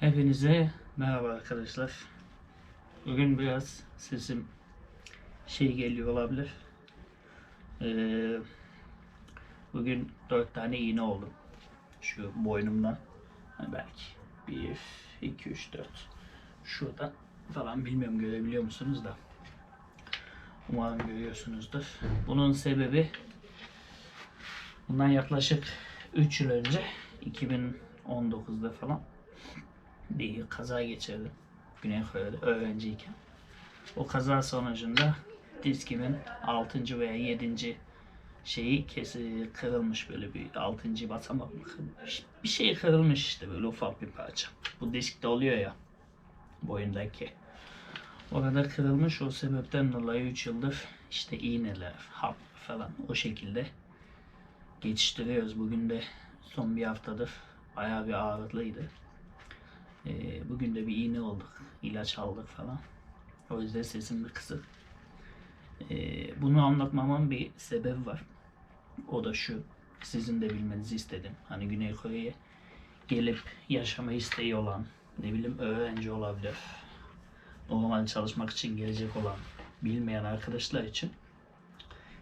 Hepinize merhaba arkadaşlar. Bugün biraz sesim şey geliyor olabilir. Ee, bugün dört tane iğne oldu. Şu boynumdan. Hani belki bir, iki, üç, dört. Şurada falan bilmiyorum görebiliyor musunuz da. Umarım görüyorsunuzdur. Bunun sebebi bundan yaklaşık 3 yıl önce 2019'da falan bir kaza geçirdim. Güney Kore'de öğrenciyken. O kaza sonucunda diskimin 6. veya 7. şeyi kesi kırılmış böyle bir 6. basamak mı kırılmış? Bir şey kırılmış işte böyle ufak bir parça. Bu diskte oluyor ya boyundaki. Orada kırılmış o sebepten dolayı 3 yıldır işte iğneler, hap falan o şekilde geçiştiriyoruz. Bugün de son bir haftadır bayağı bir ağırlıydı. Ee, bugün de bir iğne olduk. ilaç aldık falan. O yüzden sesim bir kısık. Ee, bunu anlatmamın bir sebebi var. O da şu. Sizin de bilmenizi istedim. Hani Güney Kore'ye gelip yaşama isteği olan, ne bileyim öğrenci olabilir. Normal çalışmak için gelecek olan, bilmeyen arkadaşlar için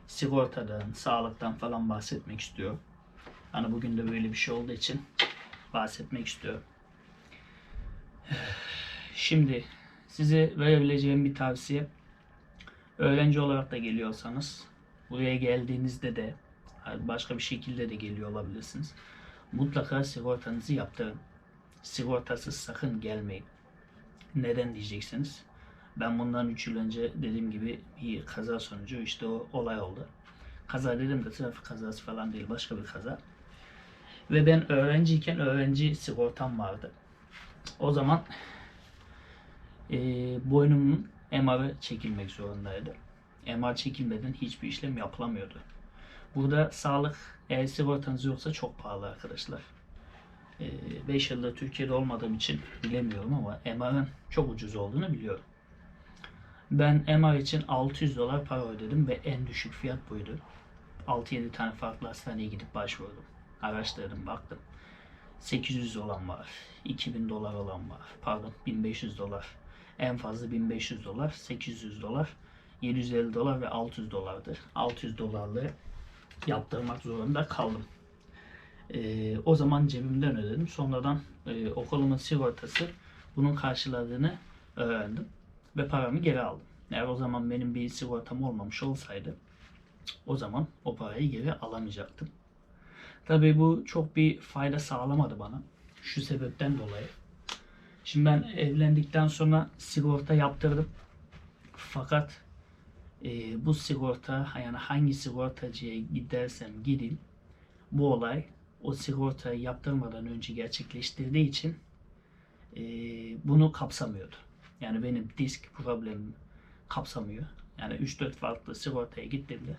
sigortadan, sağlıktan falan bahsetmek istiyorum. Hani bugün de böyle bir şey olduğu için bahsetmek istiyorum. Şimdi size verebileceğim bir tavsiye öğrenci olarak da geliyorsanız buraya geldiğinizde de başka bir şekilde de geliyor olabilirsiniz. Mutlaka sigortanızı yaptırın. Sigortasız sakın gelmeyin. Neden diyeceksiniz? Ben bundan 3 yıl önce dediğim gibi bir kaza sonucu işte o olay oldu. Kaza dedim de trafik kazası falan değil başka bir kaza. Ve ben öğrenciyken öğrenci sigortam vardı. O zaman e, boynumun MR'ı çekilmek zorundaydı. MR çekilmeden hiçbir işlem yapılamıyordu. Burada sağlık eğer sigortanız yoksa çok pahalı arkadaşlar. 5 yıldır Türkiye'de olmadığım için bilemiyorum ama MR'ın çok ucuz olduğunu biliyorum. Ben MR için 600 dolar para ödedim ve en düşük fiyat buydu. 6-7 tane farklı hastaneye gidip başvurdum. Araştırdım, baktım. 800 olan var, 2000 dolar olan var, pardon 1500 dolar. En fazla 1500 dolar, 800 dolar, 750 dolar ve 600 dolardır. 600 dolarlı yaptırmak zorunda kaldım. Ee, o zaman cebimden ödedim. Sonradan e, okulumun sigortası bunun karşıladığını öğrendim ve paramı geri aldım. Eğer o zaman benim bir sigortam olmamış olsaydı o zaman o parayı geri alamayacaktım. Tabii bu çok bir fayda sağlamadı bana. Şu sebepten dolayı. Şimdi ben evlendikten sonra sigorta yaptırdım. Fakat e, bu sigorta yani hangi sigortacıya gidersem gideyim bu olay o sigortayı yaptırmadan önce gerçekleştirdiği için e, bunu kapsamıyordu. Yani benim disk problemim kapsamıyor. Yani 3-4 farklı sigortaya gittiğimde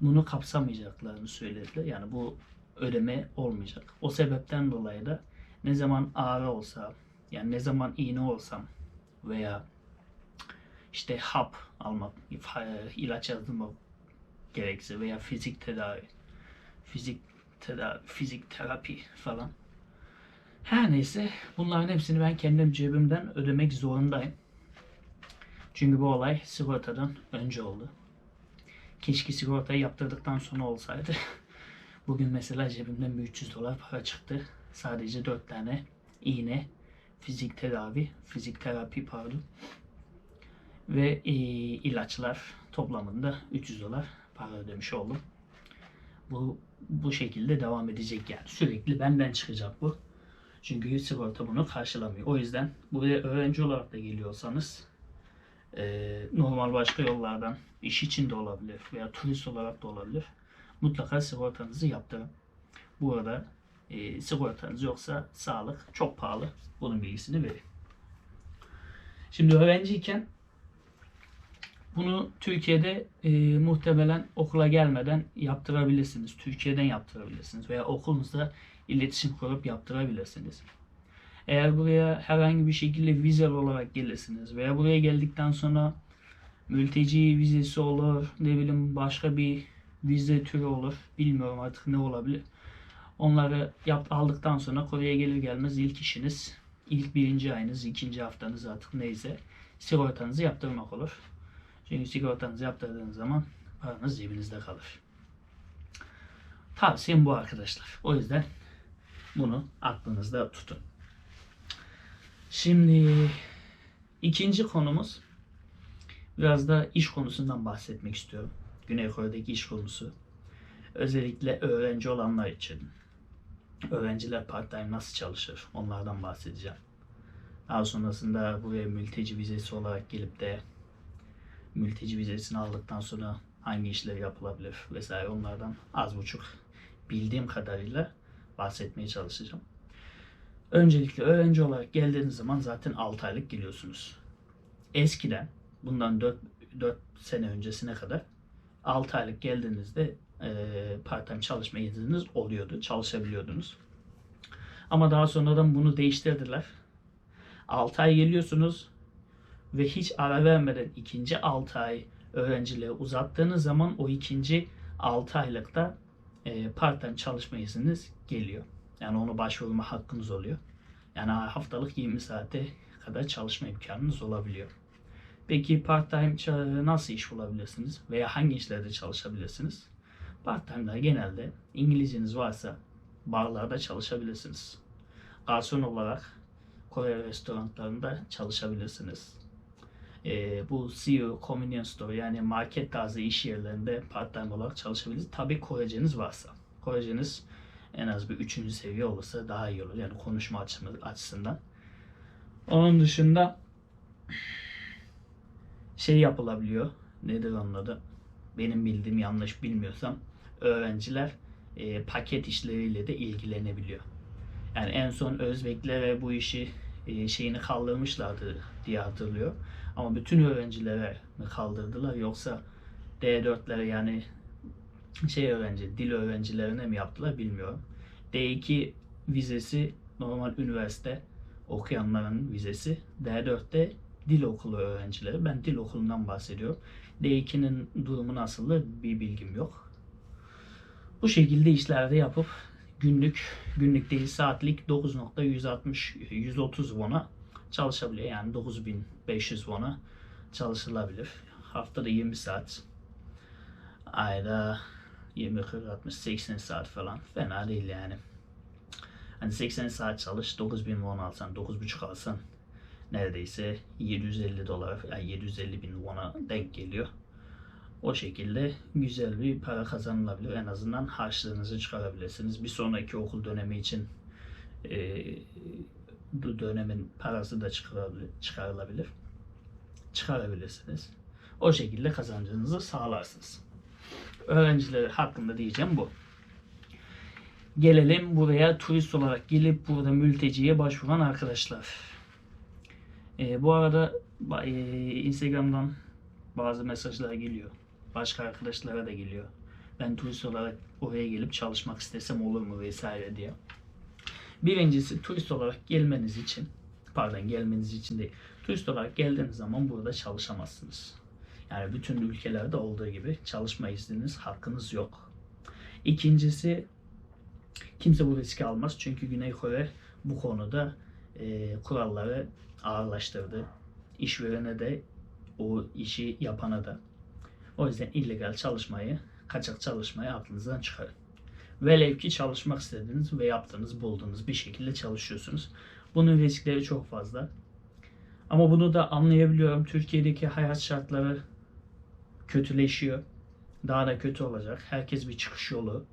bunu kapsamayacaklarını söylediler. Yani bu ödeme olmayacak. O sebepten dolayı da ne zaman ağrı olsa yani ne zaman iğne olsam veya işte hap almak, ilaç yazdırmak gerekse veya fizik tedavi, fizik tedavi, fizik terapi falan. Her neyse bunların hepsini ben kendim cebimden ödemek zorundayım. Çünkü bu olay sigortadan önce oldu. Keşke sigortayı yaptırdıktan sonra olsaydı. Bugün mesela cebimden bir 300 dolar para çıktı. Sadece 4 tane iğne, fizik tedavi, fizik terapi pardon. Ve e, ilaçlar toplamında 300 dolar para ödemiş oldum. Bu bu şekilde devam edecek yani. Sürekli benden çıkacak bu. Çünkü sigorta bunu karşılamıyor. O yüzden buraya öğrenci olarak da geliyorsanız e, normal başka yollardan iş için de olabilir veya turist olarak da olabilir. Mutlaka sigortanızı yaptırın. Bu arada e, sigortanız yoksa sağlık çok pahalı. Bunun bilgisini verin. Şimdi öğrenciyken bunu Türkiye'de e, muhtemelen okula gelmeden yaptırabilirsiniz. Türkiye'den yaptırabilirsiniz veya okulunuzda iletişim kurup yaptırabilirsiniz. Eğer buraya herhangi bir şekilde vizel olarak gelirsiniz veya buraya geldikten sonra mülteci vizesi olur, ne bileyim başka bir vize türü olur. Bilmiyorum artık ne olabilir. Onları yap, aldıktan sonra Kore'ye gelir gelmez ilk işiniz ilk birinci ayınız, ikinci haftanız artık neyse sigortanızı yaptırmak olur. Çünkü sigortanızı yaptırdığınız zaman paranız cebinizde kalır. Tavsiyem bu arkadaşlar. O yüzden bunu aklınızda tutun. Şimdi ikinci konumuz biraz da iş konusundan bahsetmek istiyorum. Güney Kore'deki iş konusu. Özellikle öğrenci olanlar için. Öğrenciler part-time nasıl çalışır? Onlardan bahsedeceğim. Daha sonrasında buraya mülteci vizesi olarak gelip de mülteci vizesini aldıktan sonra hangi işler yapılabilir vesaire onlardan az buçuk bildiğim kadarıyla bahsetmeye çalışacağım. Öncelikle öğrenci olarak geldiğiniz zaman zaten 6 aylık geliyorsunuz. Eskiden bundan 4, 4 sene öncesine kadar 6 aylık geldiğinizde e, part-time çalışma izniniz oluyordu. Çalışabiliyordunuz. Ama daha sonradan bunu değiştirdiler. 6 ay geliyorsunuz ve hiç ara vermeden ikinci 6 ay öğrenciliğe uzattığınız zaman o ikinci 6 aylıkta e, part-time çalışma izniniz geliyor. Yani onu başvurma hakkınız oluyor. Yani haftalık 20 saate kadar çalışma imkanınız olabiliyor. Peki part-time ça- nasıl iş bulabilirsiniz veya hangi işlerde çalışabilirsiniz? Part-time'da genelde İngilizceniz varsa barlarda çalışabilirsiniz. Garson olarak Kore restoranlarında çalışabilirsiniz. Ee, bu CEO Convenience Store yani market tarzı iş yerlerinde part-time olarak çalışabilirsiniz. Tabii Koreceniz varsa. Koreceniz en az bir üçüncü seviye olursa daha iyi olur. Yani konuşma açısından. Onun dışında şey yapılabiliyor. Nedir onun adı? Benim bildiğim yanlış bilmiyorsam öğrenciler e, paket işleriyle de ilgilenebiliyor. Yani en son Özbeklere bu işi e, şeyini kaldırmışlardı diye hatırlıyor. Ama bütün öğrencilere mi kaldırdılar yoksa D4'lere yani şey öğrenci, dil öğrencilerine mi yaptılar bilmiyorum. D2 vizesi normal üniversite okuyanların vizesi. D4'te dil okulu öğrencileri. Ben dil okulundan bahsediyorum. D2'nin durumu nasıldı bir bilgim yok. Bu şekilde işlerde yapıp günlük, günlük değil saatlik 9.160 130 won'a çalışabiliyor. Yani 9500 won'a çalışılabilir. Haftada 20 saat. Ayda 20, 40, 60, 80 saat falan. Fena değil yani. Hani 80 saat çalış, 9000 won alsan, 9.5 alsan neredeyse 750 dolar, yani 750 bin won'a denk geliyor. O şekilde güzel bir para kazanılabilir. En azından harçlığınızı çıkarabilirsiniz. Bir sonraki okul dönemi için e, bu dönemin parası da çıkarılabilir. Çıkarabilirsiniz. O şekilde kazancınızı sağlarsınız. Öğrenciler hakkında diyeceğim bu. Gelelim buraya turist olarak gelip burada mülteciye başvuran arkadaşlar. E, bu arada e, Instagram'dan bazı mesajlar geliyor. Başka arkadaşlara da geliyor. Ben turist olarak oraya gelip çalışmak istesem olur mu vesaire diye. Birincisi turist olarak gelmeniz için, pardon gelmeniz için değil, turist olarak geldiğiniz zaman burada çalışamazsınız. Yani bütün ülkelerde olduğu gibi çalışma izniniz, hakkınız yok. İkincisi kimse bu riski almaz çünkü Güney Kore bu konuda e, kuralları ağırlaştırdı. İşverene de o işi yapana da. O yüzden illegal çalışmayı, kaçak çalışmayı aklınızdan çıkarın. Velev ki çalışmak istediğiniz ve yaptığınız, bulduğunuz bir şekilde çalışıyorsunuz. Bunun riskleri çok fazla. Ama bunu da anlayabiliyorum. Türkiye'deki hayat şartları kötüleşiyor. Daha da kötü olacak. Herkes bir çıkış yolu.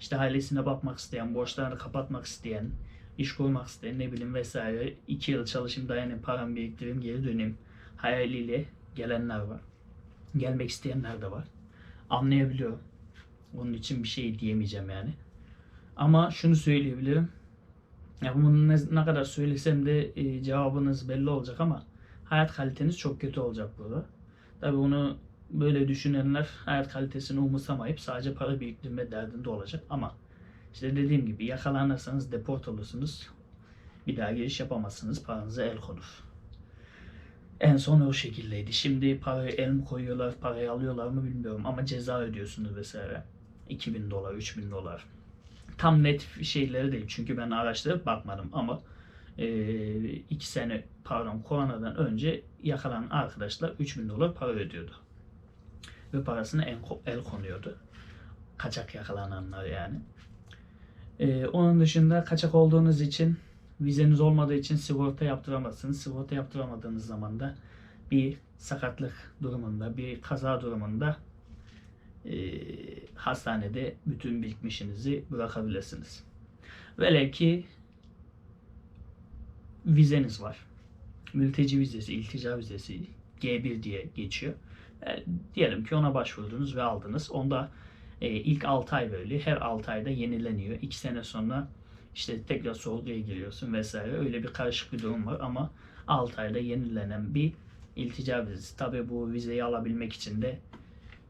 İşte ailesine bakmak isteyen, borçlarını kapatmak isteyen, iş kurmak isteyen ne bileyim vesaire. iki yıl çalışayım, dayanayım, param biriktireyim, geri döneyim hayaliyle gelenler var. Gelmek isteyenler de var. Anlayabiliyorum. Onun için bir şey diyemeyeceğim yani. Ama şunu söyleyebilirim. Ya bunu ne, ne kadar söylesem de e, cevabınız belli olacak ama hayat kaliteniz çok kötü olacak burada. Tabii bunu böyle düşünenler hayat kalitesini umursamayıp sadece para biriktirme derdinde olacak ama işte dediğim gibi yakalanırsanız deport olursunuz. Bir daha giriş yapamazsınız. Paranıza el konur. En son o şekildeydi. Şimdi parayı el mi koyuyorlar, parayı alıyorlar mı bilmiyorum ama ceza ödüyorsunuz vesaire. 2000 dolar, 3000 dolar. Tam net şeyleri değil çünkü ben araştırıp bakmadım ama e, iki sene pardon koronadan önce yakalanan arkadaşlar 3000 dolar para ödüyordu. Ve parasına el, el konuyordu. Kaçak yakalananlar yani. E, onun dışında kaçak olduğunuz için vizeniz olmadığı için sigorta yaptıramazsınız. Sigorta yaptıramadığınız zaman da bir sakatlık durumunda, bir kaza durumunda e, hastanede bütün birikmişinizi bırakabilirsiniz. Velev ki vizeniz var. Mülteci vizesi, iltica vizesi G1 diye geçiyor. E, diyelim ki ona başvurdunuz ve aldınız. Onda e, ilk 6 ay böyle. Her 6 ayda yenileniyor. 2 sene sonra işte tekrar sorguya giriyorsun vesaire. Öyle bir karışık bir durum var ama 6 ayda yenilenen bir iltica vizesi. Tabii bu vizeyi alabilmek için de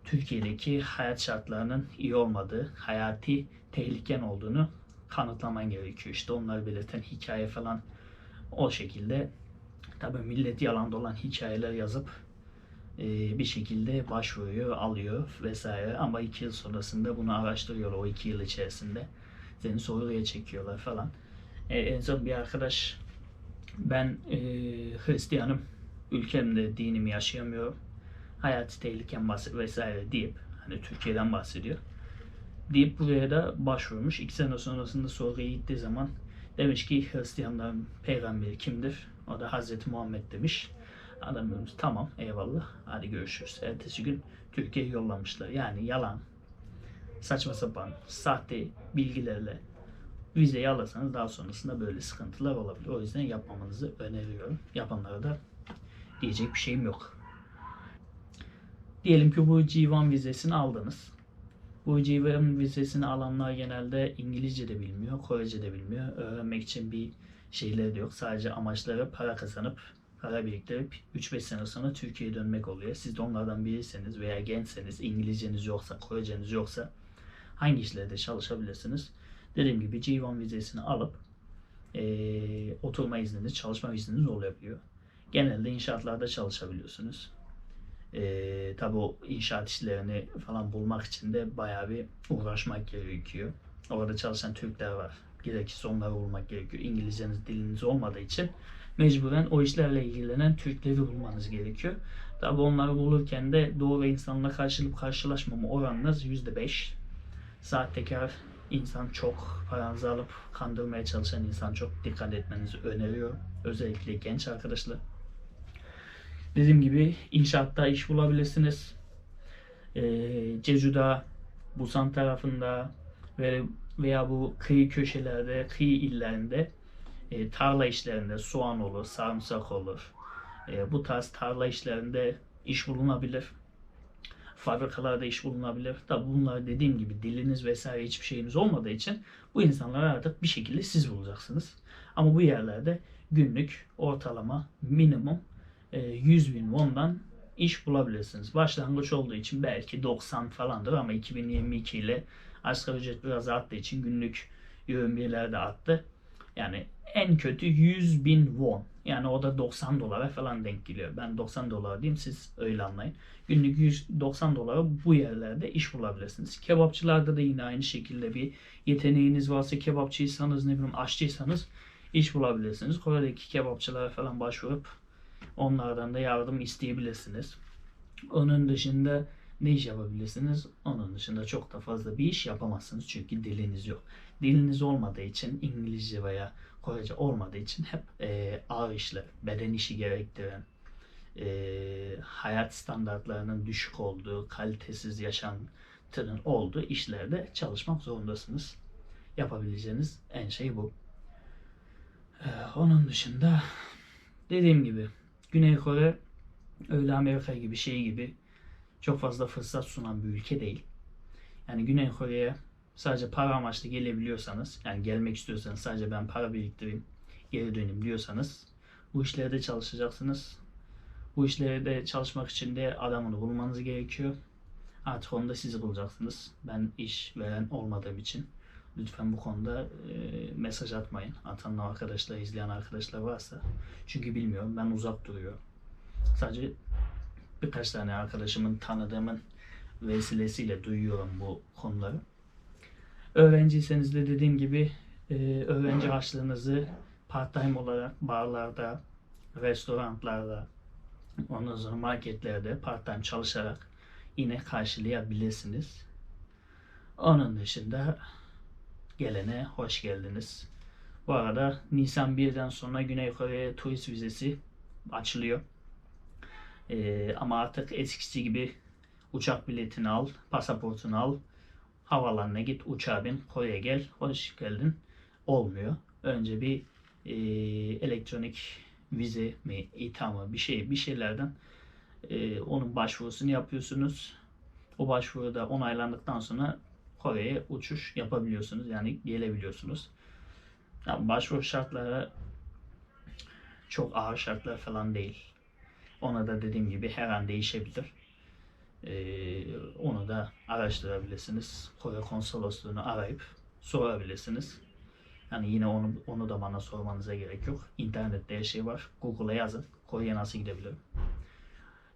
Türkiye'deki hayat şartlarının iyi olmadığı, hayati tehliken olduğunu kanıtlaman gerekiyor. İşte onları belirten hikaye falan o şekilde tabii millet yalan dolan hikayeler yazıp bir şekilde başvuruyor, alıyor vesaire ama iki yıl sonrasında bunu araştırıyorlar o iki yıl içerisinde seni sorguya çekiyorlar falan. E, en son bir arkadaş ben e, Hristiyanım, ülkemde dinimi yaşayamıyorum, hayati tehlikem vesaire deyip hani Türkiye'den bahsediyor deyip buraya da başvurmuş. İki sene sonrasında sorguya gittiği zaman demiş ki Hristiyanların peygamberi kimdir? O da Hazreti Muhammed demiş. Adam demiş tamam eyvallah hadi görüşürüz. Ertesi gün Türkiye'ye yollamışlar. Yani yalan, saçma sapan, sahte bilgilerle vizeyi alırsanız daha sonrasında böyle sıkıntılar olabilir. O yüzden yapmamanızı öneriyorum. Yapanlara da diyecek bir şeyim yok. Diyelim ki bu G1 vizesini aldınız. Bu G1 vizesini alanlar genelde İngilizce de bilmiyor, Korece de bilmiyor. Öğrenmek için bir şeyleri de yok. Sadece amaçları para kazanıp, para biriktirip 3-5 sene sonra Türkiye'ye dönmek oluyor. Siz de onlardan biriyseniz veya gençseniz, İngilizceniz yoksa, Koreceniz yoksa hangi işlerde çalışabilirsiniz? Dediğim gibi G1 vizesini alıp eee, oturma izniniz, çalışma izniniz olabiliyor. Genelde inşaatlarda çalışabiliyorsunuz. Ee, tabii o inşaat işlerini falan bulmak için de bayağı bir uğraşmak gerekiyor. Orada çalışan Türkler var. Gerekirse onları bulmak gerekiyor. İngilizceniz diliniz olmadığı için mecburen o işlerle ilgilenen Türkleri bulmanız gerekiyor. Tabii onları bulurken de doğru insanla karşılık karşılaşmama oranınız %5. Sahtekar insan çok, paranızı alıp kandırmaya çalışan insan çok dikkat etmenizi öneriyorum. Özellikle genç arkadaşlar. Dediğim gibi inşaatta iş bulabilirsiniz. Ee, Jeju'da, Busan tarafında ve veya bu kıyı köşelerde, kıyı illerinde e, tarla işlerinde soğan olur, sarımsak olur. E, bu tarz tarla işlerinde iş bulunabilir. Fabrikalarda iş bulunabilir. Tabi bunlar dediğim gibi diliniz vesaire hiçbir şeyiniz olmadığı için bu insanları artık bir şekilde siz bulacaksınız. Ama bu yerlerde günlük ortalama minimum e, 100 bin won'dan iş bulabilirsiniz. Başlangıç olduğu için belki 90 falandır ama 2022 ile asgari ücret biraz arttığı için günlük yövmiyeler de arttı. Yani en kötü 100 bin won. Yani o da 90 dolara falan denk geliyor. Ben 90 dolar diyeyim siz öyle anlayın. Günlük 190 dolara bu yerlerde iş bulabilirsiniz. Kebapçılarda da yine aynı şekilde bir yeteneğiniz varsa kebapçıysanız ne bileyim aşçıysanız iş bulabilirsiniz. Kore'deki kebapçılara falan başvurup onlardan da yardım isteyebilirsiniz. Onun dışında ne iş yapabilirsiniz? Onun dışında çok da fazla bir iş yapamazsınız çünkü diliniz yok. Diliniz olmadığı için İngilizce veya Korece olmadığı için hep e, ağır işler, beden işi gerektiren, e, hayat standartlarının düşük olduğu, kalitesiz yaşantının olduğu işlerde çalışmak zorundasınız. Yapabileceğiniz en şey bu. E, onun dışında dediğim gibi Güney Kore öyle Amerika gibi şey gibi çok fazla fırsat sunan bir ülke değil. Yani Güney Kore'ye sadece para amaçlı gelebiliyorsanız, yani gelmek istiyorsanız sadece ben para biriktireyim, geri döneyim diyorsanız bu işlerde çalışacaksınız. Bu işlerde çalışmak için de adamını bulmanız gerekiyor. Artık onu da siz bulacaksınız. Ben iş veren olmadığım için lütfen bu konuda e, mesaj atmayın. Atan arkadaşlar, izleyen arkadaşlar varsa. Çünkü bilmiyorum. Ben uzak duruyorum. Sadece birkaç tane arkadaşımın tanıdığımın vesilesiyle duyuyorum bu konuları. Öğrenciyseniz de dediğim gibi e, öğrenci harçlığınızı part-time olarak barlarda, restoranlarda, ondan sonra marketlerde part-time çalışarak yine karşılayabilirsiniz. Onun dışında gelene hoş geldiniz. Bu arada Nisan 1'den sonra Güney Kore'ye turist vizesi açılıyor. Ee, ama artık eskisi gibi uçak biletini al, pasaportunu al, havalarına git, uçağa bin, Kore'ye gel, hoş geldin olmuyor. Önce bir e, elektronik vize mi, İTA mı bir şey bir şeylerden e, onun başvurusunu yapıyorsunuz. O başvuruda onaylandıktan sonra Kore'ye uçuş yapabiliyorsunuz. Yani gelebiliyorsunuz. Yani başvuru şartları çok ağır şartlar falan değil. Ona da dediğim gibi her an değişebilir. Ee, onu da araştırabilirsiniz. Kore konsolosluğunu arayıp sorabilirsiniz. Yani yine onu onu da bana sormanıza gerek yok. İnternette her şey var. Google'a yazın. Kore'ye nasıl gidebilirim?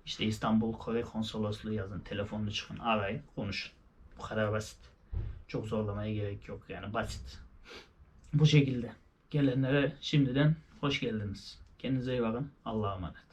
İşte İstanbul Kore Konsolosluğu yazın. Telefonunu çıkın, arayın, konuşun. Bu kadar basit. Çok zorlamaya gerek yok. Yani basit. Bu şekilde. Gelenlere şimdiden hoş geldiniz. Kendinize iyi bakın. Allah'a emanet.